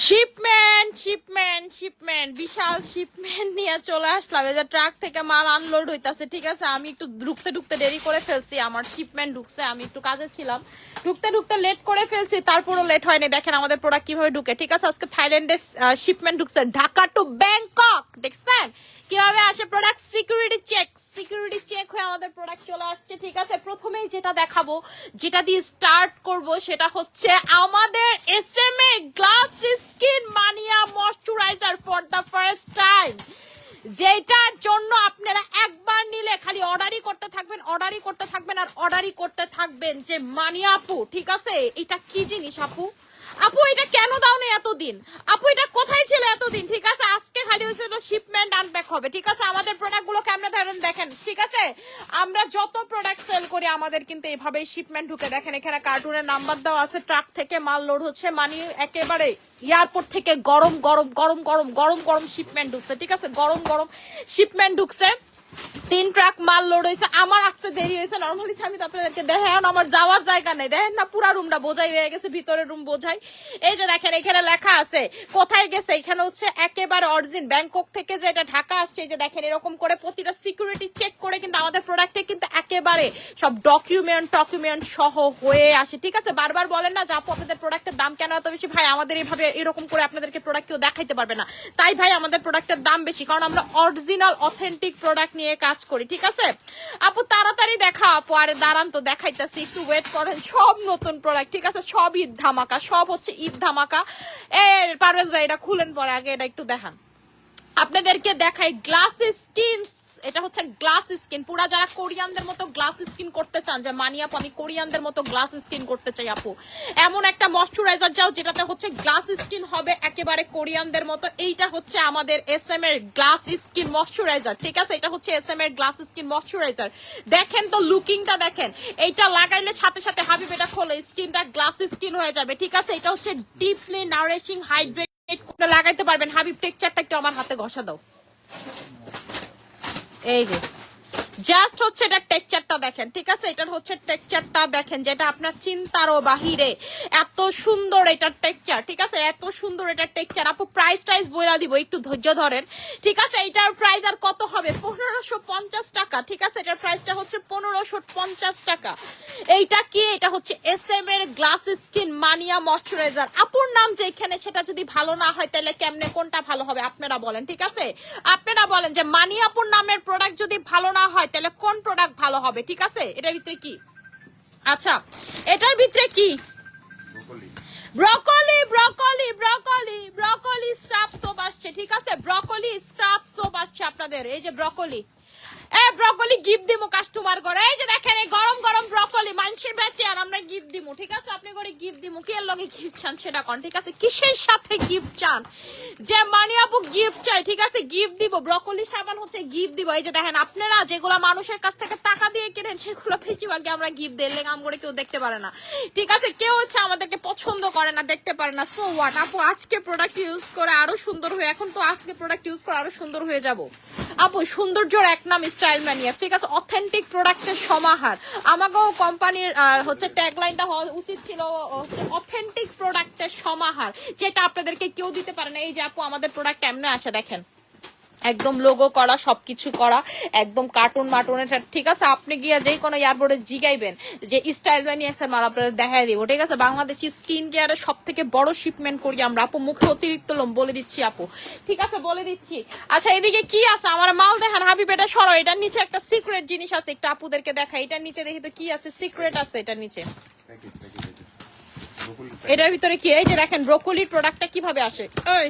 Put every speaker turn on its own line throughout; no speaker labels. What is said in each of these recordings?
Shipment shipment shipment বিশাল shipment নিয়ে চলে আসলাম। এই যে ট্রাক থেকে মাল আনলোড হইতাছে, ঠিক আছে? আমি একটু ঢুকতে ঢুকতে দেরি করে ফেলছি, আমার শিপমেন্ট ঢুকছে, আমি একটু কাজে ছিলাম। ঢুকতে ঢুকতে লেট করে ফেলছি, তারপরও লেট হয়নি। দেখেন আমাদের প্রোডাক্ট কীভাবে ঢুকে। ঠিক আছে, আজকে থাইল্যান্ডে শিপমেন্ট ঢুকছে। ঢাকা টু ব্যাংকক দেখছেন? কীভাবে আসে product security check security check হয়ে আমাদের প্রোডাক্ট চলে আসছে। ঠিক আছে, প্রথমেই যেটা দেখাবো, যেটা দিয়ে স্টার্ট করব, সেটা হচ্ছে আমাদের S M A glass skin mania moisturiser for the first time যেটার জন্য আপনারা খালি অর্ডারই করতে থাকবেন, অর্ডারই করতে থাকবেন আর অর্ডারই করতে থাকবেন যে মানিয়া আপু, ঠিক আছে? এটা কি জিনিস আপু? আপু, এটা কেন দাও দাওনি এতদিন? আপু, এটা কোথায় ছিল এতদিন? ঠিক আছে, আজকে খালি হয়েছে এটা শিপমেন্ট আনপ্যাক হবে, ঠিক আছে? আমাদের প্রোডাক্টগুলো কেমনে ধরেন দেখেন, ঠিক আছে? আমরা যত প্রোডাক্ট সেল করি, আমাদের কিন্তু এভাবেই শিপমেন্ট ঢুকে। দেখেন, এখানে কার্টুনের নাম্বার দেওয়া আছে ট্রাক থেকে মাল লোড হচ্ছে মানে একেবারে এয়ারপোর্ট থেকে গরম গরম গরম গরম গরম গরম শিপমেন্ট ঢুকছে, ঠিক আছে? গরম গরম শিপমেন্ট ঢুকছে। তিন ট্রাক মাল লোড হয়েছে, আমার আসতে দেরি হয়েছে। নর্মালি আমি তো আপনাদেরকে দেখেন আমার যাওয়ার জায়গা নেই। দেখেন না, পুরা রুমটা বোঝাই হয়ে গেছে ভিতরে রুম বোঝাই। এই যে দেখেন, এখানে লেখা আছে, কোথায় গেছে? এখানে হচ্ছে একেবারে অরিজিন ব্যাংকক থেকে যে এটা ঢাকা আসছে, এই যে দেখেন, এরকম করে প্রতিটা সিকিউরিটি চেক করে কিন্তু আমাদের প্রোডাক্টে কিন্তু একেবারে সব ডকুমেন্ট ডকুমেন্ট সহ হয়ে আসে। ঠিক আছে? বারবার বলেন না যে, আপু, আপনাদের প্রোডাক্টের দাম কেন এত বেশি? ভাই, আমাদের এইভাবে এরকম করে আপনাদেরকে প্রোডাক্ট কেউ দেখাইতে পারবে না। তাই ভাই, আমাদের প্রোডাক্টের দাম বেশি, কারণ আমরা অরিজিনাল অথেন্টিক প্রোডাক্ট নিয়ে কাজ করি, ঠিক আছে? আপু, তাড়াতাড়ি দেখা, আপু, আরে দাঁড়ান তো, দেখাইতেছি, একটু ওয়েট করেন, সব নতুন প্রোডাক্ট ঠিক আছে? সব ঈদ ধামাকা, সব হচ্ছে ঈদ ধামাকা। এ, পারভেজ ভাই, এটা খুলেন পরে, আগে এটা একটু দেখান। আপনাদেরকে দেখাই গ্লাসে স্কিন এটা হচ্ছে গ্লাস স্কিন পুরা যারা কোরিয়ানদের মতো গ্লাস স্কিন করতে চান, যে মানি আপু, আমি কোরিয়ানদের মতো গ্লাস স্কিন করতে চাই আপু। এমন একটা ময়শ্চারাইজার যাও, যেটাতে হচ্ছে গ্লাস স্কিন হবে একেবারে কোরিয়ানদের মতো। এইটা হচ্ছে আমাদের এস এম এর গ্লাস স্কিন ময়শ্চারাইজার ঠিক আছে? এটা হচ্ছে এস এম এর গ্লাস স্কিন ময়শ্চারাইজার দেখেন তো লুকিংটা দেখেন। এইটা লাগাইলে সাথে সাথে হাবিব এটা খোলে স্কিনটা গ্লাস স্কিন হয়ে যাবে, ঠিক আছে? এটা হচ্ছে ডিপলি নারিশিং হাইড্রেট লাগাইতে পারবেন। হাবিব টেক্সচারটা একটু আমার হাতে ঘষা দাও। এই যে। জাস্ট হচ্ছে এটা টেক্সচারটা দেখেন, ঠিক আছে? এটার হচ্ছে টেক্সচারটা দেখেন, যেটা আপনার চিন্তারও বাহিরে। এত সুন্দর এটার টেক্সচার ঠিক আছে? এত সুন্দর এটার টেক্সচার আপু প্রাইস টাইস বইলা দিব, একটু ধৈর্য ধরেন। ঠিক আছে? এটার প্রাইস আর কত হবে? পনেরোশো পঞ্চাশ টাকা, ঠিক আছে? এটার প্রাইসটা হচ্ছে পনেরোশো পঞ্চাশ টাকা। এইটা কি? এটা হচ্ছে এস এম এর গ্লাস স্কিন মানিয়া ময়শ্চারাইজার আপুর নাম যেখানে সেটা যদি ভালো না হয়, তাহলে কেমনে কোনটা ভালো হবে? আপনারা বলেন, ঠিক আছে? আপনারা বলেন যে মানিয়াপুর নামের প্রোডাক্ট যদি ভালো না হয় তাহলে কোন প্রোডাক্ট ভালো হবে? ঠিক আছে? এটার ভিতরে কি? আচ্ছা এটার ভিতরে কি? Broccoli. Broccoli broccoli broccoli strap soap আসছে ঠিক আছে? ব্রকলি স্ট্রাপ সোপ আসছে আপনাদের এই যে ব্রকলি। ব্রকলি গিফট দিমু কাস্টমার করে। এই যে দেখেন, এই গরম গরম ব্রকলি মানুষের বেচে আর আমরা গিফট দিমু, ঠিক আছে? আপনি করে গিফট দিমু। লগে গিফট চান সেটা ঠিক আছে? কিসের সাথে গিফট চান? যে মানি আপু গিফট চাই ঠিক আছে? গিফট দিব। ব্রকলি সাবান হচ্ছে গিফট দিব। এই যে দেখেন, আপনারা যেগুলো মানুষের কাছ থেকে টাকা দিয়ে কেনেন, সেগুলো বেশিরভাগই আমরা গিফট দিলে কাম করে কেউ দেখতে পারে না। ঠিক আছে? কেউ হচ্ছে আমাদেরকে পছন্দ করে না, দেখতে পারে না। সো হোয়াট আপু, আজকে প্রোডাক্ট ইউজ করে আরও সুন্দর হয়ে, এখন তো আজকে প্রোডাক্ট ইউজ করে আরও সুন্দর হয়ে যাব। আপু, সৌন্দর্যর এক নাম স্টাইল ম্যানিয়া ঠিক আছে অথেন্টিক প্রোডাক্টের সমাহার। আমাকেও কোম্পানির হচ্ছে ট্যাগলাইনটা হওয়া উচিত ছিল হচ্ছে অথেন্টিক প্রোডাক্টের সমাহার, যেটা আপনাদেরকে কেউ দিতে পারে না। এই যে আপু, আমাদের প্রোডাক্ট এমনি আসে, দেখেন। একদম লোগো করা সবকিছু করা একদম কার্টুন মার্টুনের ঠিক আছে? আপনি গিয়ে যেই কোনো এয়ারপোর্টে জিগাইবেন যে স্টাইল বানিয়েছেন মাল আপনাদের দেখাই দিব ঠিক আছে? বাংলাদেশি স্কিন কেয়ারের সব থেকে বড় শিপমেন্ট করি আমরা আপু। মুখে অতিরিক্ত লোম বলে দিচ্ছি আপু। ঠিক আছে বলে দিচ্ছি। আচ্ছা এদিকে কি আছে? আমার মাল দেখান হাবিব এটা সরো এটার নিচে একটা সিক্রেট জিনিস আছে একটু আপুদেরকে দেখা এটার নিচে দেখি তো কি আছে? সিক্রেট আছে এটার নিচে। এটার ভিতরে কি? এই যে দেখেন ব্রোকলির প্রোডাক্টটা কীভাবে আসে? ওই।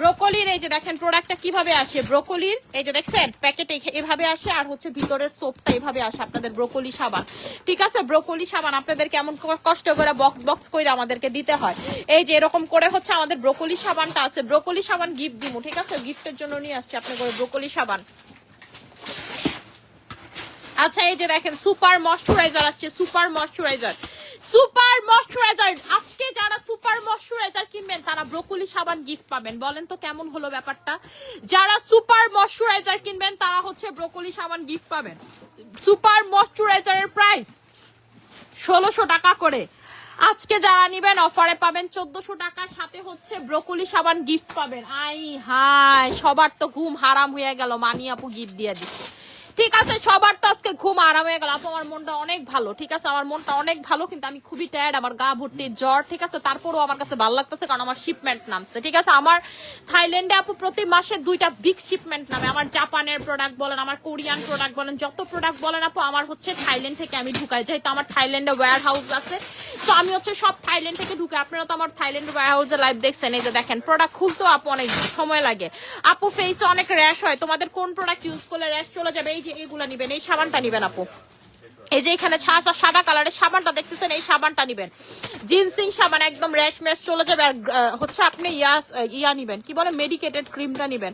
ব্রোকলির, এই যে দেখেন প্রোডাক্টটা কীভাবে আসে? ব্রোকলির, এই যে দেখছেন প্যাকেট এভাবে আসে, আর হচ্ছে ভিতরের সোপটা এভাবে আসে, আপনাদের ব্রোকলি সাবান। ঠিক আছে, ব্রোকলি সাবান, আপনাদের কেমন কষ্ট করে বক্স বক্স করে আমাদেরকে দিতে হয়। এই যে এরকম করে হচ্ছে আমাদের ব্রোকলি সাবানটা আছে। ব্রোকলি সাবান গিফট দিব ঠিক আছে? গিফটের জন্য নিয়ে আসছি আপনি করে ব্রোকলি সাবান। আচ্ছা এই যে দেখেন সুপার ময়শ্চারাইজার আসছে সুপার ময়শ্চারাইজার সুপার ময়শ্চারাইজার। আজকে যারা সুপার ময়শ্চারাইজার কিনবেন, তারা ব্রোকলি সাবান গিফট পাবেন। বলেন তো কেমন হলো ব্যাপারটা? যারা সুপার ময়শ্চারাইজার কিনবেন, তারা হচ্ছে ব্রোকলি সাবান গিফট পাবেন। সুপার ময়শ্চারাইজারের প্রাইস ষোলোশো টাকা করে। আজকে যারা নিবেন অফারে পাবেন চোদ্দশো টাকার সাথে হচ্ছে ব্রোকলি সাবান গিফট পাবেন। আই হাই সবার তো ঘুম হারাম হয়ে গেল। মানি আপু গিফট দিয়ে দিচ্ছে। ঠিক আছে, সবার তো আজকে ঘুম আরাম হয়ে গেল। আপু, আমার মনটা অনেক ভালো, ঠিক আছে? আমার মনটা অনেক ভালো, কিন্তু আমি খুবই টায়ার্ড আমার গা ভর্তি জ্বর, ঠিক আছে? তারপরও আমার কাছে ভালো লাগতেছে, কারণ আমার শিপমেন্ট নামছে, ঠিক আছে? আমার থাইল্যান্ডে আপু, প্রতি মাসে দুইটা বিগ শিপমেন্ট নামে। আমার জাপানের প্রোডাক্ট বলেন, আমার কোরিয়ান প্রোডাক্ট বলেন, যত প্রোডাক্ট বলেন আপু, আমার হচ্ছে থাইল্যান্ড থেকে আমি ঢুকাই। যেহেতু আমার থাইল্যান্ডে ওয়্যার হাউস আছে, তো আমি হচ্ছে সব থাইল্যান্ড থেকে ঢুকে আপনারা তো আমার থাইল্যান্ড ওয়্যার হাউসে লাইভ দেখছেন, এই যে দেখেন প্রোডাক্ট খুলতেও আপু অনেক সময় লাগে। আপু ফেসে অনেক র্যাশ হয়। তোমাদের কোন প্রোডাক্ট ইউজ করলে র্যাশ চলে যাবে? এই যে এগুলো নিবেন, এই সাবানটা নিবেন আপু। এই যে এখানে সাদা কালারের সাবানটা দেখতেছেন, এই সাবানটা নিবেন। জিনসিং সাবান একদম র্যাশ ম্যাশ চলে যাবে আর হচ্ছে আপনি ইয়া ইয়া নিবেন। কি বলে? মেডিকেটেড ক্রিমটা নিবেন।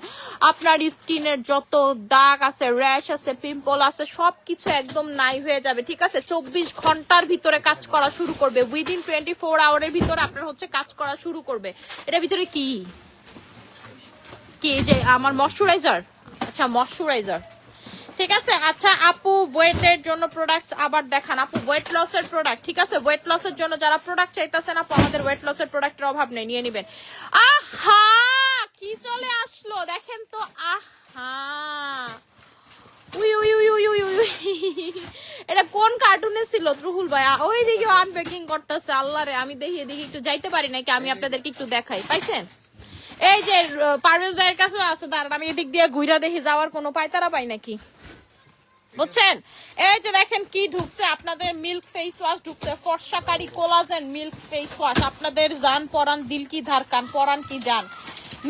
আপনার স্কিনের যত দাগ আছে, র্যাশ আছে পিম্পল আছে, সবকিছু একদম নাই হয়ে যাবে, ঠিক আছে? চব্বিশ ঘণ্টার ভিতরে কাজ করা শুরু করবে। উইদিন টোয়েন্টি ফোর আওয়ারের ভিতরে আপনার হচ্ছে কাজ করা শুরু করবে। এটার ভিতরে কি? কি যে আমার ময়শ্চারাইজার আচ্ছা ময়শ্চারাইজার ঠিক আছে? আচ্ছা আপু ওয়েটের জন্য প্রোডাক্টস আবার দেখান। আপু ওয়েট লসের প্রোডাক্ট ঠিক আছে? ওয়েট লসের জন্য যারা প্রোডাক্ট চাইতেছেন, আপু, আমাদের ওয়েট লসের প্রোডাক্টের অভাব নেই, নিয়ে নেবেন। আহা! কি চলে আসলো? দেখেন তো, আহা! উই উই উই উই উই এটা কোন কার্টুনে ছিল রুহুল ভাই ওই দিকে আনপ্যাকিং করতেছে, আল্লাহ রে, আমি দেখি এদিকে একটু যাইতে পারি নাকি? আমি আপনাদেরকে একটু দেখাই, পাইছেন? এই যে পারভেজ ভাইয়ের কাছেও আছে, দাঁড়ান, আমি এদিক দিয়ে ঘুরা দেখি, যাওয়ার কোনো পায়তারা পাই নাকি? বুঝছেন? এই যে দেখেন কি ঢুকছে, আপনাদের মিল্ক ফেস ওয়াশ ঢুকছে, ফর্সাকারি কোলাজেন মিল্ক ফেস ওয়াশ আপনাদের জান, পরান, দিল কি ধারকান পরান কি জান।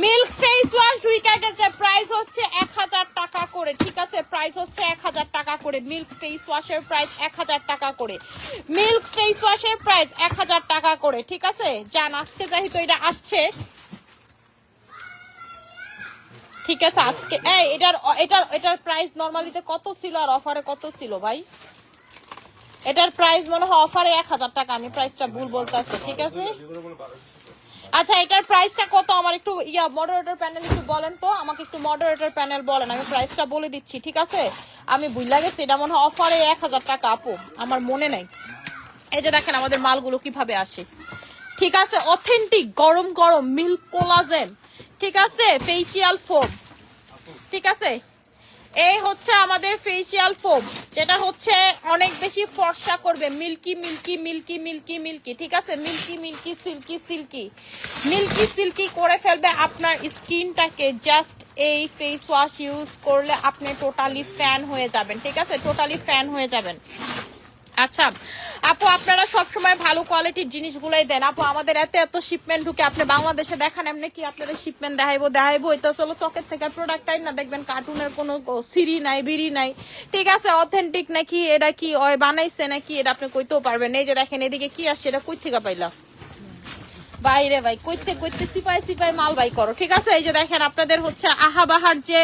মিল্ক ফেস ওয়াশ ঢুইকা গেছে প্রাইস হচ্ছে এক হাজার টাকা করে, ঠিক আছে? প্রাইস হচ্ছে এক হাজার টাকা করে মিল্ক ফেস ওয়াশের প্রাইস এক হাজার টাকা করে। মিল্ক ফেস ওয়াশের প্রাইস এক হাজার টাকা করে, ঠিক আছে? যান আজকে যেহেতু এটা আসছে ঠিক আছে, আজকে, এই, এটার এটার এটার প্রাইস নরমালিতে কত ছিল আর অফারে কত ছিল ভাই? এটার প্রাইস মনে হয় অফারে এক হাজার টাকা, আমি প্রাইসটা ভুল বলতেছি, ঠিক আছে? আচ্ছা এটার প্রাইসটা কত? আমার একটু, ইয়া মডারেটর প্যানেল একটু বলেন তো, আমাকে একটু মডারেটর প্যানেল বলেন, আমি প্রাইসটা বলে দিচ্ছি, ঠিক আছে? আমি বুঝলা গেছি, এটা মনে হয় অফারে এক হাজার টাকা, আপু, আমার মনে নাই। এই যে দেখেন আমাদের মালগুলো কীভাবে আসে। ঠিক আছে অথেন্টিক গরম গরম মিল্ক কোলাজেন ঠিক আছে? ফেসিয়াল ফোম ঠিক আছে? এই হচ্ছে আমাদের ফেসিয়াল ফোম যেটা হচ্ছে অনেক বেশি ফর্সা করবে। Milky milky milky milky milky ঠিক আছে? Milky milky silky silky milky silky করে ফেলবে আপনার স্কিনটাকে। জাস্ট এই ফেস ওয়াশ ইউজ করলে আপনি টোটালি ফ্যান হয়ে যাবেন, ঠিক আছে? টোটালি ফ্যান হয়ে যাবেন। আচ্ছা আপু আপনারা সবসময় ভালো কোয়ালিটির জিনিসগুলোই দেন। আপু, আমাদের এত এত শিপমেন্ট ঢুকে আপনি বাংলাদেশে দেখান, এমনি কি আপনাদের শিপমেন্ট দেখাইবো দেখাইবো? এটা চলো চকের থেকে প্রোডাক্ট প্রোডাক্টটাই না, দেখবেন কার্টুনের কোনো সিরি নাই, বিড়ি নাই। ঠিক আছে অথেন্টিক নাকি, এটা কি বানাইছে নাকি, এটা আপনি কইতেও পারবেন। এই যে দেখেন, এদিকে কি আসছে, এটা কই থেকে পাইলা? বাইরে ভাই, কইতে কইতে সিপাই সিপাই মাল বাই করো, ঠিক আছে? এই যে দেখেন আপনাদের হচ্ছে আহাবাহার যে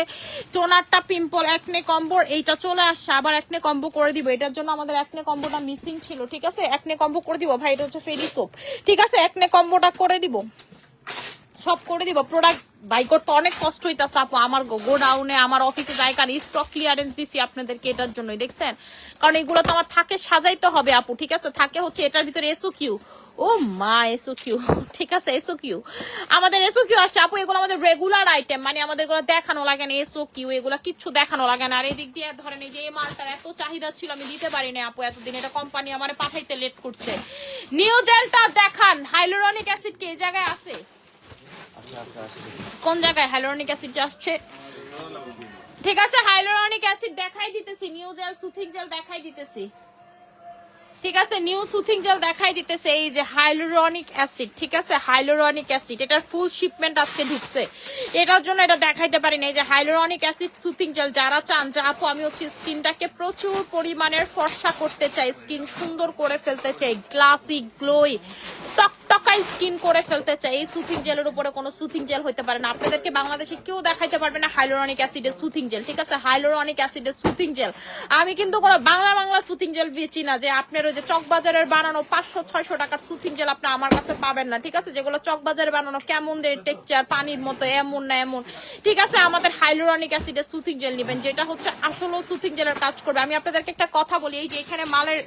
টোনারটা পিম্পল একনে কম্বো এইটা চলে আসছে, আবার একনে কম্বো করে দিব। এটার জন্য আমাদের একনে কম্বোটা মিসিং ছিল, ঠিক আছে? একনে কম্বো করে দিব, ভাই, এটা হচ্ছে ফেরি সোপ ঠিক আছে? একনে কম্বোটা করে দিব, সব করে দিব। প্রোডাক্ট বাই করতে অনেক কষ্ট হইতাছে, আপু, আমার গোডাউনে, আমার অফিসে যাই কারণ স্টক ক্লিয়ারেন্স দিছি আপনাদেরকে এটার জন্যই, দেখছেন? কারণ এগুলো তো আমার থাকে, সাজাইতে হবে, আপু, ঠিক আছে? থাকে হচ্ছে এটার ভিতরে এসো কিউ ও মা এসো কিউ ঠিক আছে এসো কিউ আমাদের এসো কিউ আসছে। আপু এগুলো আমাদের রেগুলার আইটেম মানে আমাদের এগুলো দেখানো লাগে না। এসো কিউ এগুলো কিচ্ছু দেখানো লাগে না। আর এদিক দিয়ে ধরেন এই যে এই মালটার এত চাহিদা ছিল আমি দিতে পারি না আপু এতদিন। এটা কোম্পানি আমার পাঠাইতে লেট করছে। নিউ জেলটা দেখান। হাইলোরনিক অ্যাসিড কি এই জায়গায় আছে? কোন জায়গায় হাইলোরনিক অ্যাসিড আসছে? ঠিক আছে হাইলোরনিক অ্যাসিড দেখাই দিতেছি। নিউ জেল সুথিং জেল দেখাই দিতেছি। ঠিক আছে নিউ সুথিং জেল দেখাই দিতেছে, এই যে হাইলোরনিক অ্যাসিড ঠিক আছে? হাইলোরনিক অ্যাসিড এটার ফুল শিপমেন্ট আজকে ঢুকছে। এটার জন্য এটা দেখাইতে পারি না এই যে হাইলোরনিক অ্যাসিড সুথিং জেল যারা চান, যে আপু, আমি হচ্ছে স্কিনটাকে প্রচুর পরিমাণের ফর্সা করতে চাই, স্কিন সুন্দর করে ফেলতে চাই গ্লাসি গ্লোই টকটকাই স্কিন করে ফেলতে চাই, এই সুথিং জেলের উপরে কোনো সুথিং জেল হতে পারে না। আপনাদেরকে বাংলাদেশে কেউ দেখাইতে পারবে না হাইলোরনিক অ্যাসিডের সুথিং জেল ঠিক আছে? হাইলোরনিক অ্যাসিডের সুথিং জেল আমি কিন্তু কোনো বাংলা বাংলা সুথিং জেল বেচি না, যে আপনার যে চকবাজারের বানানো পাঁচশো, ছয়শো টাকার সুথিং জেল আপনি আমার কাছে পাবেন না, ঠিক আছে? যেগুলো চকবাজারে বানানো কেমন যে টেক্সচার পানির মতো, এমন না এমন। ঠিক আছে, আমাদের হাইলোরনিক অ্যাসিডের সুথিং জেল নেবেন, যেটা হচ্ছে আসলেও সুথিং জেলের কাজ করবে। আমি আপনাদেরকে একটা কথা বলি, এই যে এখানে মালের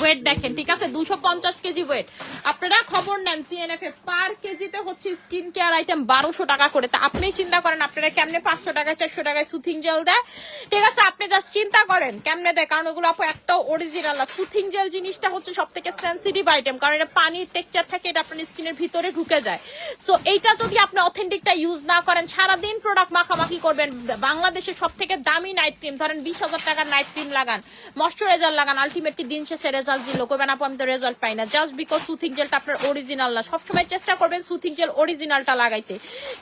ওয়েট দেখেন, ঠিক আছে? দুশো পঞ্চাশ কেজি ওয়েট আপনারা খবর নেন সিএনএফ এ পার কেজিতে হচ্ছে স্কিন কেয়ার আইটেম বারোশো টাকা করে। তা আপনি চিন্তা করেন, আপনারা কেমনে পাঁচশো টাকায়, চারশো টাকায় সুথিং জেল দেয়? ঠিক আছে, আপনি জাস্ট চিন্তা করেন, কেমনে দেয়? কারণ ওগুলো আপু একটাও অরিজিনাল না সুথিং জেল জিনিসটা হচ্ছে সব থেকে সেন্সিটিভ আইটেম কারণ এটা পানির টেক্সচার থাকে, এটা আপনার স্কিনের ভিতরে ঢুকে যায়। সো এইটা যদি আপনি অথেন্টিকটা ইউজ না করেন, সারাদিন প্রোডাক্ট মাখামাখি করবেন, বাংলাদেশের সব থেকে দামি নাইট ক্রিম ধরেন বিশ হাজার টাকার নাইট ক্রিম লাগান ময়শ্চারাইজার লাগান আলটিমেটলি দিন শেষে রেজাল্ট দিল কবেন আপু আমি তো রেজাল্ট পাই না। জাস্ট বিকজ সুথিং জেলটা আপনার অরিজিনাল না। সবসময় চেষ্টা করবেন সুথিং জেল অরিজিনালটা লাগাইতে।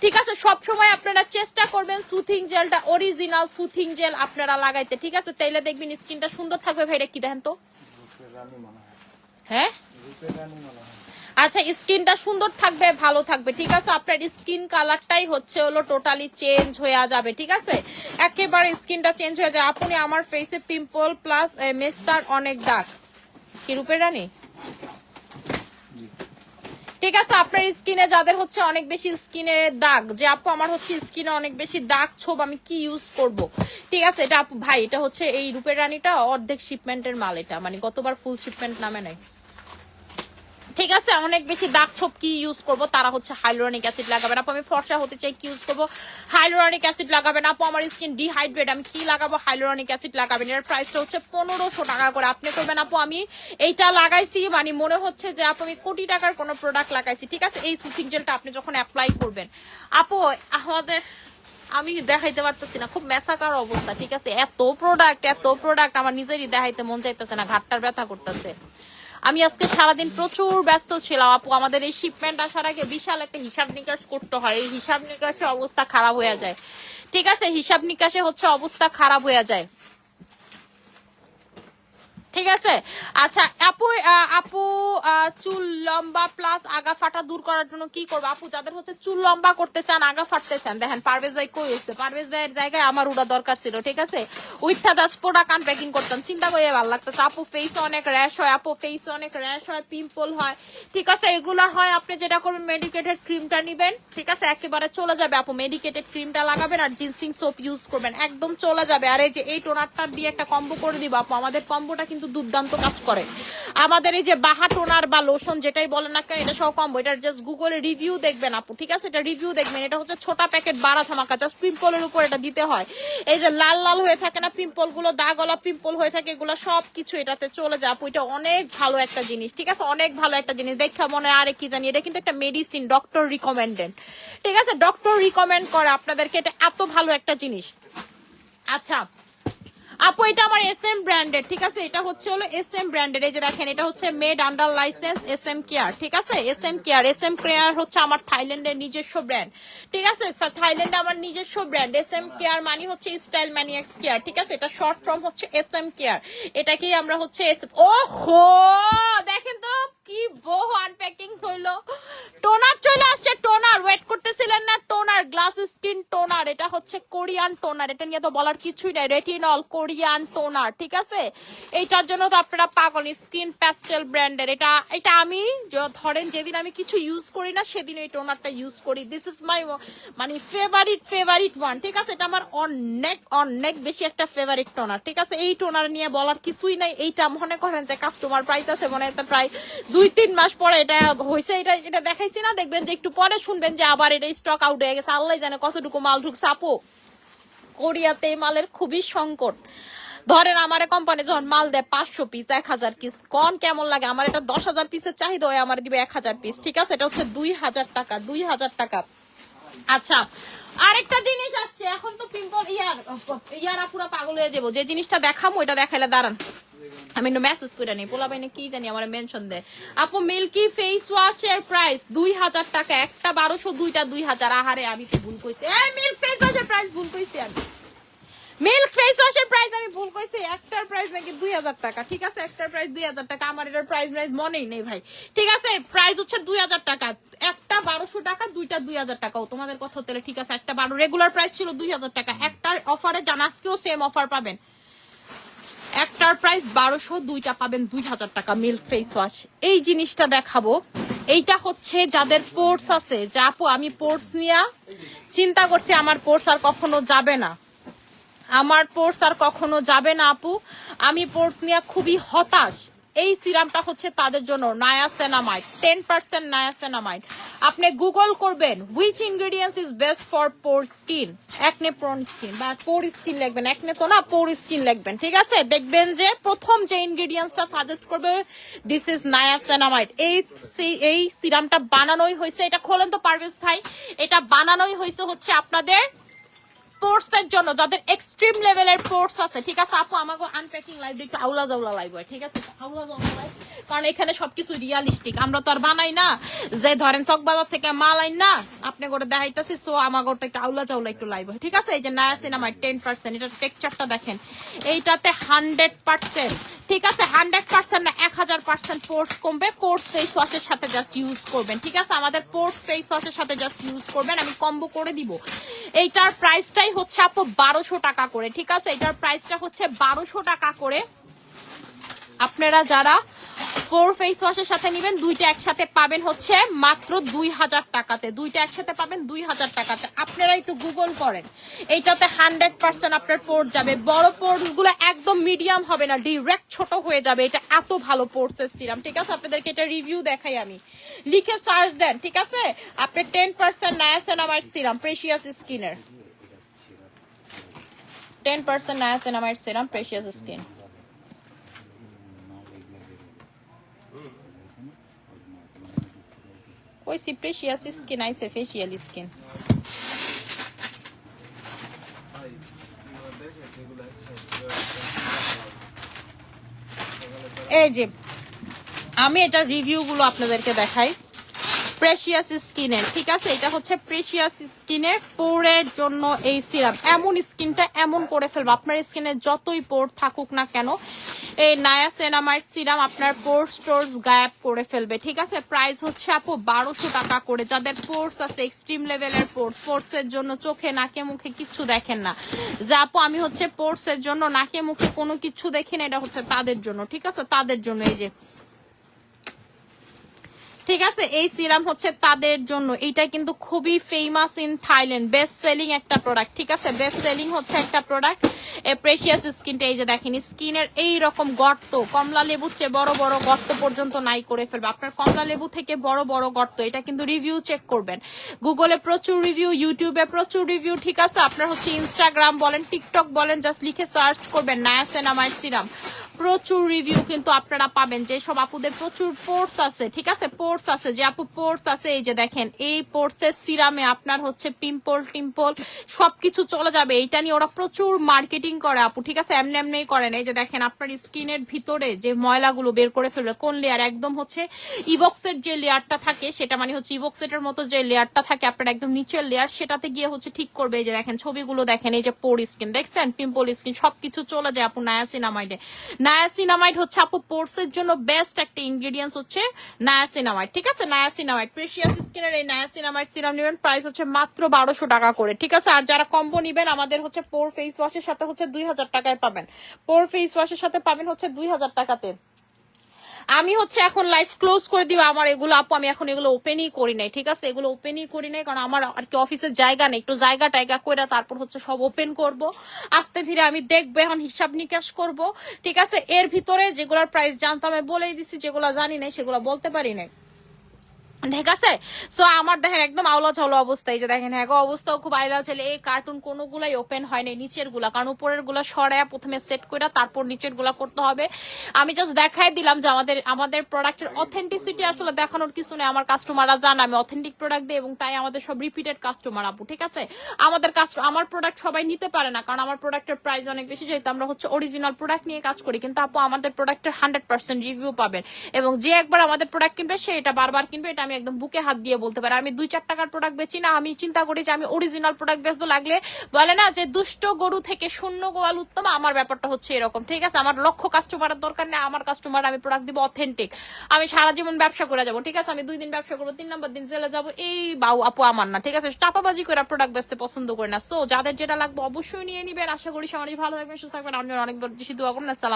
ঠিক আছে? সবসময় আপনারা চেষ্টা করবেন সুথিং জেলটা অরিজিনাল সুথিং জেল আপনারা লাগাইতে। ঠিক আছে? তাইলে দেখবেন স্কিনটা সুন্দর থাকবে ভাইটা কি দেখেন তো? হ্যাঁ? আচ্ছা স্কিনটা সুন্দর থাকবে, ভালো থাকবে। ঠিক আছে? আপনার স্কিন কালারটাই হচ্ছে হলো টোটালি চেঞ্জ হয়ে যাবে। ঠিক আছে? একেবারে স্কিনটা চেঞ্জ হয়ে যায় আপনি আমার ফেসে পিম্পল প্লাস মেস্টার অনেক দাগ। কি রূপের রানী? ঠিক আছে, আপনার স্কিনে যাদের হচ্ছে অনেক বেশি স্কিনে দাগ, যে আপু আমার হচ্ছে স্কিনে অনেক বেশি দাগ, ছোপ, আমি কি ইউজ করব? ঠিক আছে, এটা আপু, ভাই, এটা হচ্ছে এই রূপের রানীটা, অর্ধেক শিপমেন্টের মাল এটা মানে গতবার ফুল শিপমেন্ট নামে নাই। ঠিক আছে অনেক বেশি দাগ ছোপ কি ইউজ করব? তারা হচ্ছে হাইলোরনিক অ্যাসিড লাগাবেন। আপু, আমি ফর্সা হতে চাই, কি ইউজ করব? হাইলোরনিক অ্যাসিড লাগাবেন। আপু, আমার স্কিন ডিহাইড্রেট আমি কি লাগাবো? হাইলোরনিক অ্যাসিড লাগাবেন। এর প্রাইসটা হচ্ছে পনেরোশো টাকা করে। আপনি করবেন, আপু, আমি এইটা লাগাইছি মানে মনে হচ্ছে যে, আপু, আমি কোটি টাকার কোনো প্রোডাক্ট লাগাইছি, ঠিক আছে? এই সুথিং জেলটা আপনি যখন অ্যাপ্লাই করবেন, আপু, আমাদের, আমি দেখাইতে পারতেছি না, খুব মেসাকার অবস্থা, ঠিক আছে? এত প্রোডাক্ট এত প্রোডাক্ট আমার নিজেরই দেখাইতে মন চাইতেছে না, ঘাটটার ব্যথা করতেছে। আমি আজকে সারাদিন প্রচুর ব্যস্ত ছিলাম, আপু। আমাদের এই শিপমেন্ট আসার আগে বিশাল একটা হিসাব নিকাশ করতে হয়। এই হিসাব নিকাশে অবস্থা খারাপ হয়ে যায়। ঠিক আছে, হিসাব নিকাশে হচ্ছে অবস্থা খারাপ হয়ে যায়। ঠিক আছে? আচ্ছা আপু আপু চুল লম্বা প্লাস আগা ফাটা দূর করার জন্য কি করব? আপু, যাদের হচ্ছে চুল লম্বা করতে চান, আগা ফাটতে চান, দেখেন পারভেজ ভাই কই হচ্ছে পারভেজ ভাইয়ের জায়গায় আমার উড়া দরকার ছিল, ঠিক আছে? উইঠা দাস প্রোডাক্ট আনপ্যাকিং করতাম, চিন্তা করে ভালো লাগতেছে। আপু ফেসে অনেক র্যাশ হয়, আপু ফেসে অনেক র্যাশ হয় পিম্পল হয়, ঠিক আছে? এগুলা হয়, আপনি যেটা করবেন মেডিকেটেড ক্রিমটা নিবেন, ঠিক আছে? একেবারে চলে যাবে, আপু মেডিকেটেড ক্রিমটা লাগাবেন আর জিনসিং সোপ ইউজ করবেন, একদম চলে যাবে। আর এই যে এই টোনারটা দিয়ে একটা কম্বো করে দিব, আপু, আমাদের কম্বোটা কিন্তু দুর্দান্ত কাজ করে। আমাদের এই যে বাহা টোনার বা লোশন যেটাই বলেন না কেন, এটা সহ কম্বো এটা জাস্ট গুগলে রিভিউ দেখবেন আপু, ঠিক আছে? এটা রিভিউ দেখবেন। এটা হচ্ছে ছোটা প্যাকেট বাড়া থামাকা জাস্ট পিম্পলের উপর এটা দিতে হয়। এই যে লাল লাল হয়ে থাকে না পিম্পলগুলো দাগলা পিম্পল হয়ে থাকে, এগুলো সব কিছু এটাতে চলে যায়। আপু, এটা অনেক ভালো একটা জিনিস, ঠিক আছে? অনেক ভালো একটা জিনিস। দেখা মনে আরে কি জানি, এটা কিন্তু একটা মেডিসিন ডক্টর রিকমেন্ডেড ঠিক আছে? ডক্টর রিকমেন্ড করে আপনাদেরকে, এটা এত ভালো একটা জিনিস। আচ্ছা আপু, এটা আমার এস এম ব্র্যান্ডের ঠিক আছে? এটা হচ্ছে হলো এস এম ব্র্যান্ডের এই যে দেখেন, এটা হচ্ছে made under licence S M care ঠিক আছে? S M care S M care হচ্ছে আমার থাইল্যান্ডের নিজস্ব ব্র্যান্ড ঠিক আছে? থাইল্যান্ডে আমার নিজস্ব ব্র্যান্ড এস এম কেয়ার মানে হচ্ছে স্টাইল ম্যানিয়াক্স কেয়ার ঠিক আছে? এটা শর্ট ফর্ম হচ্ছে এস এম কেয়ার এটাকেই আমরা হচ্ছে এস ও হো দেখেন তো! কি বহু আনপ্যাকিং হইল? টোনার চলে আসছে, টোনার ওয়েট করতেছিলেন না, টোনার গ্লাস স্কিন টোনার, এটা হচ্ছে কোরিয়ান টোনার, এটা নিয়ে তো বলার কিছুই নাই রেটিনল কোরিয়ান টোনার, ঠিক আছে? এইটার জন্য তো আপনারা পাগল স্কিন প্যাস্টেল ব্র্যান্ডের এটা এটা আমি ধরেন যেদিন আমি কিছু ইউজ করি না, সেদিন এই টোনারটা ইউজ করি। দিস ইজ মাই মানে ফেভারিট ফেভারিট ওয়ান ঠিক আছে? এটা আমার অনেক অনেক বেশি একটা ফেভারিট টোনার, ঠিক আছে? এই টোনার নিয়ে বলার কিছুই নাই, এইটা মনে করেন যে কাস্টমার পাইতেছে মনে হয় প্রায় দুই, তিন মাস পরে এটা হয়েছে এটা এটা দেখাইছি না, দেখবেন যে একটু পরে শুনবেন যে আবার এটা স্টক আউট হয়ে গেছে। আল্লাহ জানে কতটুকু মাল ঢুকছে। আপু, কোরিয়াতে মালের খুবই সংকট। ধরেন আমার কোম্পানি যখন মাল দেয় পাঁচশো পিস এক হাজার পিস কন কেমন লাগে? আমার এটা দশ হাজার পিসের চাহিদা হয় আমার দিবে এক হাজার পিস ঠিক আছে? এটা হচ্ছে দুই হাজার টাকা, দুই হাজার টাকা। আচ্ছা আরেকটা জিনিস আসছে, এখন তো পিম্পল ইয়ার, ইয়ারা পুরো পাগল হয়ে যাব। যে জিনিসটা দেখামো এটা দেখাইলে দাঁড়ান। আমি একটু মেসেজ করে নেই পোলা বাইনে কি জানি, আমার মেনশন দেয় আপু মিল্কি ফেস ওয়াশের প্রাইস দুই হাজার টাকা, একটা বারোশো, দুইটা দুই হাজার। আহারে, আমি তো ভুল কইছি। এই মিল্ক ফেস ওয়াশের প্রাইস ভুল কইছি আমি। মিল্ক ফেস ওয়াশের প্রাইস আমি ভুল কইছি। একটার প্রাইস নাকি দুই হাজার টাকা। ঠিক আছে, একটার প্রাইস দুই হাজার টাকা। আমার এটার প্রাইস প্রাইস মনেই নেই ভাই। ঠিক আছে প্রাইস হচ্ছে দুই হাজার টাকা। একটা বারোশো টাকা, দুইটা দুই হাজার টাকা। ও, তোমাদের কথা হতে ঠিক আছে, একটা বারো রেগুলার প্রাইস ছিল দুই হাজার টাকা। একটার অফারে জান আজকেও সেম অফার পাবেন। একটার প্রাইস বারোশো, দুইটা পাবেন দুই হাজার টাকা মিল্ক ফেস ওয়াশ এই জিনিসটা দেখাবো। এইটা হচ্ছে যাদের পোর্টস আছে, যে আপু, আমি পোর্টস নিয়ে চিন্তা করছি আমার পোর্টস আর কখনো যাবে না। আমার পোর্টস আর কখনো যাবে না আপু। আমি পোর্টস নিয়ে খুবই হতাশ। এই সিরামটা হচ্ছে তাদের জন্য নায়াসেনামাইড টেন পার্সেন্ট নায়াসেনামাইড আপনি গুগল করবেন which ingredients is best for pore skin acne prone skin বা পোর স্কিন লিখবেন। একনে তো না পোর স্কিন লিখবেন, ঠিক আছে? দেখবেন যে প্রথম যে ইনগ্রেডিয়েন্টসটা সাজেস্ট করবে দিস ইজ নায়াসেনামাইড এই এই সিরামটা বানানোই হয়েছে, এটা খোলেন তো পারভেজ ভাই। এটা বানানোই হয়েছে হচ্ছে আপনাদের পোর্টস এর জন্য যাদের এক্সট্রিম লেভেলের পোর্টস আছে, ঠিক আছে? আপু আমাকে আনপ্যাকিং লাইভ একটু আউলা জাউলা লাইভ হয় ঠিক আছে? আউলা জাউলা লাইভ কারণ এখানে সবকিছু রিয়ালিস্টিক আমরা তো আর বানাই না। যে ধরেন চকবাজার থেকে মাল আইন না, আপনি করে দেখাইতেছি সো আমাকে ওটা একটু আউলা জাউলা একটু লাইভ ঠিক আছে? এই যে নায়া সিনেমার টেন পার্সেন্ট এটা টেক্সচারটা দেখেন। এইটাতে হান্ড্রেড পার্সেন্ট ঠিক আছে? হান্ড্রেড পার্সেন্ট না, এক হাজার পার্সেন্ট পোর্স কমবে। পোর্স ফেস ওয়াশের সাথে জাস্ট ইউজ করবেন। ঠিক আছে? আমাদের পোর্স ফেস ওয়াশের সাথে জাস্ট ইউজ করবেন। আমি কম্বো করে দিব। এইটার প্রাইসটাই হচ্ছে আপু বারোশো টাকা করে। ঠিক আছে? এটার প্রাইসটা হচ্ছে বারোশো টাকা করে। আপনারা যারা ফোর ফেস ওয়াশের সাথে নিবেন, দুইটা একসাথে পাবেন হচ্ছে মাত্র দুই হাজার টাকাতে। দুইটা একসাথে পাবেন দুই হাজার টাকাতে। আপনারা একটু গুগল করেন। এইটাতে হান্ড্রেড পার্সেন্ট আপনার পোর্ট যাবে। বড় পোর্টগুলো একদম মিডিয়াম হবে না ডিরেক্ট ছোট হয়ে যাবে। এটা এত ভালো পোর্টসের সিরাম ঠিক আছে? আপনাদেরকে এটা রিভিউ দেখাই আমি। লিখে চার্জ দেন, ঠিক আছে? আপনি ten percent niacin niacinamide serum precious স্কিনের ten percent niacin niacinamide serum precious skin কইছি প্রেশিয়াস স্কিন আইসে ফেসিয়াল স্কিন এই যে আমি এটা রিভিউ গুলো আপনাদেরকে দেখাই। প্রেশিয়াস স্কিনের ঠিক আছে? এটা হচ্ছে প্রেশিয়াস স্কিনের পোরের জন্য এই সিরাম এমন স্কিনটা এমন করে ফেলবে, আপনার স্কিনে যতই পোর থাকুক না কেন এই নায়াসেনামাইড সিরাম আপনার পোর স্টোর্স গায়াব করে ফেলবে। ঠিক আছে? প্রাইস হচ্ছে আপু বারোশো টাকা করে। যাদের পোর্স আছে এক্সট্রিম লেভেলের পোর্স পোর্সের জন্য চোখে, নাকে, মুখে কিচ্ছু দেখেন না। যে আপু আমি হচ্ছে পোর্সের জন্য নাকে, মুখে কোনো কিছু দেখি না, এটা হচ্ছে তাদের জন্য। ঠিক আছে? তাদের জন্য এই যে ঠিক আছে? এই সিরাম হচ্ছে তাদের জন্য। এটা কিন্তু খুবই famous in Thailand best selling একটা প্রোডাক্ট ঠিক আছে? বেস্ট সেলিং হচ্ছে একটা প্রোডাক্ট প্রেশিয়াস স্কিনটা এই যে দেখেন, স্কিনের এই রকম গর্ত, কমলা লেবু চেয়ে বড় বড় গর্ত পর্যন্ত নাই করে ফেলবে। আপনার কমলা লেবু থেকে বড় বড় গর্ত, এটা কিন্তু রিভিউ চেক করবেন। গুগলে প্রচুর রিভিউ ইউটিউবে প্রচুর রিভিউ ঠিক আছে? আপনার হচ্ছে ইনস্টাগ্রাম বলেন টিকটক বলেন জাস্ট লিখে সার্চ করবেন নায়াসেনামাইড সিরাম। প্রচুর রিভিউ কিন্তু আপনারা পাবেন। যে সব আপুদের প্রচুর পোর্টস আছে, ঠিক আছে? পোর্টস আছে, যে আপু পোর্টস আছে, এই যে দেখেন, এই পোর্টস এর সিরামে আপনার হচ্ছে পিম্পল টিম্পল সবকিছু চলে যাবে। এইটা নিয়ে ওরা প্রচুর মার্কেটিং করে আপু, ঠিক আছে? এমনি এমনি করেন। এই যে দেখেন, আপনার স্কিনের ভিতরে যে ময়লাগুলো বের করে ফেলবে, কোন লেয়ার একদম হচ্ছে ইভক্সের যে লেয়ারটা থাকে, সেটা মানে হচ্ছে ইভক্সেটের মতো যে লেয়ারটা থাকে, আপনার একদম নিচের লেয়ার সেটাতে গিয়ে হচ্ছে ঠিক করবে। এই যে দেখেন, ছবিগুলো দেখেন, এই যে পোর স্কিন দেখছেন? পিম্পল স্কিন সবকিছু চলে যায় আপু নায়াসিনামাইডে নায়াসিনামাইড হচ্ছে আপু পোর্স এর জন্য বেস্ট একটা ইনগ্রেডিয়েন্টস হচ্ছে নায়াসিনামাইড, ঠিক আছে? নায়াসিনামাইড প্রেশিয়াস স্কিনের এই নায়াসিনামাইড সিরাম নেবেন প্রাইস হচ্ছে মাত্র বারোশো টাকা করে, ঠিক আছে? আর যারা কম্বো নিবেন, আমাদের হচ্ছে পোর ফেস ওয়াশের সাথে হচ্ছে দুই হাজার টাকায় পাবেন। পোর ফেস ওয়াশের সাথে পাবেন হচ্ছে দুই হাজার টাকাতে। আমি হচ্ছে এখন লাইফ ক্লোজ করে দিব। আমার এগুলো আপু, আমি এখন এগুলো ওপেনই করি নাই, ঠিক আছে? এগুলো ওপেনই করি নাই, কারণ আমার আর কি অফিসের জায়গা নেই। একটু জায়গা টাইগা করে তারপর হচ্ছে সব ওপেন করব। আস্তে ধীরে আমি দেখব, এখন হিসাব নিকাশ করব, ঠিক আছে? এর ভিতরে যেগুলোর প্রাইস জানতাম, আমি বলেই দিছি, যেগুলো জানি নাই, সেগুলো বলতে পারি নাই। ঠিক আছে? সো আমার দেখেন একদম আওলা ঝাওলা অবস্থা। এই যে দেখেন হ্যাঁ অবস্থাও খুব আইলা ছেলে এই কার্টুন কোনোগুলাই ওপেন হয় নাই নিচেরগুলা কারণ উপরেরগুলা সরায়া প্রথমে সেট করে তারপর নিচেরগুলা করতে হবে। আমি জাস্ট দেখাই দিলাম যে আমাদের আমাদের প্রোডাক্টের অথেন্টিসিটি আসলে দেখানোর কিছু নেই। আমার কাস্টমাররা জান আমি অথেন্টিক প্রোডাক্ট দিই এবং তাই আমাদের সব রিপিটেড কাস্টমার আপু, ঠিক আছে? আমাদের আমার প্রোডাক্ট সবাই নিতে পারে না, কারণ আমার প্রোডাক্টের প্রাইস অনেক বেশি। যেহেতু আমরা হচ্ছে অরিজিনাল প্রোডাক্ট নিয়ে কাজ করি, কিন্তু আপু আমাদের প্রোডাক্টের হান্ড্রেড পার্সেন্ট রিভিউ পাবেন। এবং যে একবার আমাদের প্রোডাক্ট কিনবে, সে এটা বারবার কিনবে, এটা আমি একদম বুকে হাত দিয়ে বলতে পারি। আমি দুই চার টাকার প্রোডাক্ট বেচি না, আমি চিন্তা করি যে আমি অরিজিনাল প্রোডাক্ট বেচবো লাগলে বলে না যে দুষ্ট গরু থেকে শূন্য গোয়াল উত্তম, আমার ব্যাপারটা হচ্ছে এরকম। ঠিক আছে? আমার লক্ষ্য কাস্টমারের দরকার নেই, আমার কাস্টমার আমি প্রোডাক্ট দিব অথেন্টিক আমি সারা জীবন ব্যবসা করে যাব, ঠিক আছে? আমি দুই দিন ব্যবসা করব, তিন নম্বর দিন চলে যাব, এই বাউ আপু আমার না, ঠিক আছে? চাপাবাজি করে প্রোডাক্ট বেচতে পছন্দ করি না। সো যাদের যেটা লাগবে অবশ্যই নিয়ে নিবেন। আশা করি সবারই ভালো থাকবেন, সুস্থ থাকবেন। আমি অনেক বেশি দোয়া করুন। আসসালাম